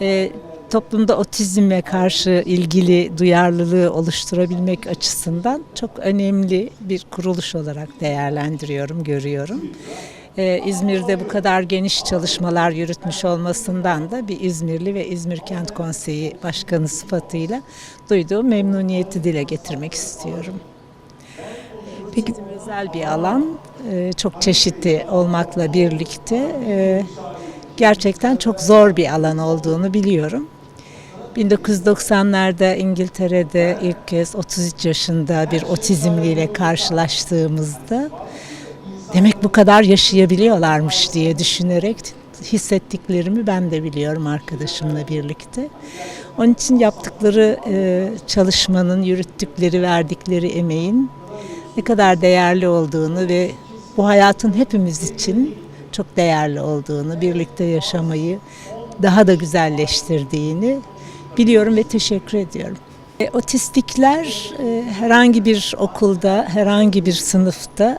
e, toplumda otizme karşı ilgili duyarlılığı oluşturabilmek açısından çok önemli bir kuruluş olarak değerlendiriyorum, görüyorum. Ee, İzmir'de bu kadar geniş çalışmalar yürütmüş olmasından da bir İzmirli ve İzmir Kent Konseyi Başkanı sıfatıyla duyduğum memnuniyeti dile getirmek istiyorum. Peki Özel bir alan, e, çok çeşitli olmakla birlikte e, gerçekten çok zor bir alan olduğunu biliyorum. 1990'larda İngiltere'de ilk kez 33 yaşında bir otizmliyle karşılaştığımızda demek bu kadar yaşayabiliyorlarmış diye düşünerek hissettiklerimi ben de biliyorum arkadaşımla birlikte. Onun için yaptıkları e, çalışmanın, yürüttükleri, verdikleri emeğin ne kadar değerli olduğunu ve bu hayatın hepimiz için çok değerli olduğunu, birlikte yaşamayı daha da güzelleştirdiğini biliyorum ve teşekkür ediyorum. E, Otistikler e, herhangi bir okulda, herhangi bir sınıfta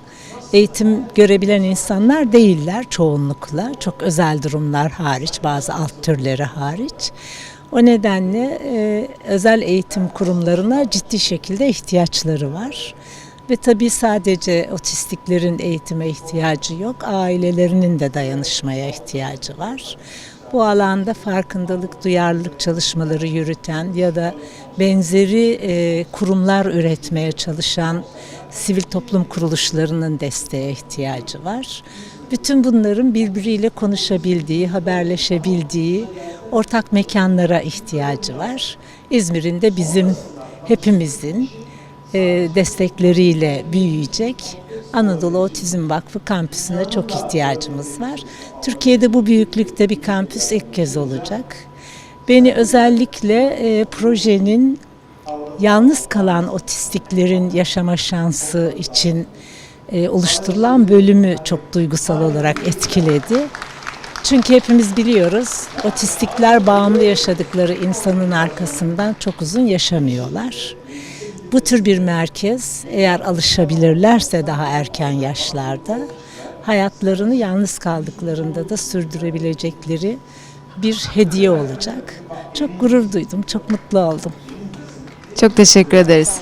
eğitim görebilen insanlar değiller çoğunlukla. Çok özel durumlar hariç, bazı alt türleri hariç. O nedenle e, özel eğitim kurumlarına ciddi şekilde ihtiyaçları var. Ve tabii sadece otistiklerin eğitime ihtiyacı yok, ailelerinin de dayanışmaya ihtiyacı var. Bu alanda farkındalık, duyarlılık çalışmaları yürüten ya da benzeri e, kurumlar üretmeye çalışan sivil toplum kuruluşlarının desteğe ihtiyacı var. Bütün bunların birbiriyle konuşabildiği, haberleşebildiği ortak mekanlara ihtiyacı var. İzmir'in de bizim hepimizin destekleriyle büyüyecek Anadolu Otizm Vakfı kampüsüne çok ihtiyacımız var. Türkiye'de bu büyüklükte bir kampüs ilk kez olacak. Beni özellikle e, projenin yalnız kalan otistiklerin yaşama şansı için e, oluşturulan bölümü çok duygusal olarak etkiledi. Çünkü hepimiz biliyoruz otistikler bağımlı yaşadıkları insanın arkasından çok uzun yaşamıyorlar. Bu tür bir merkez eğer alışabilirlerse daha erken yaşlarda hayatlarını yalnız kaldıklarında da sürdürebilecekleri bir hediye olacak. Çok gurur duydum, çok mutlu oldum. çok teşekkür ederiz.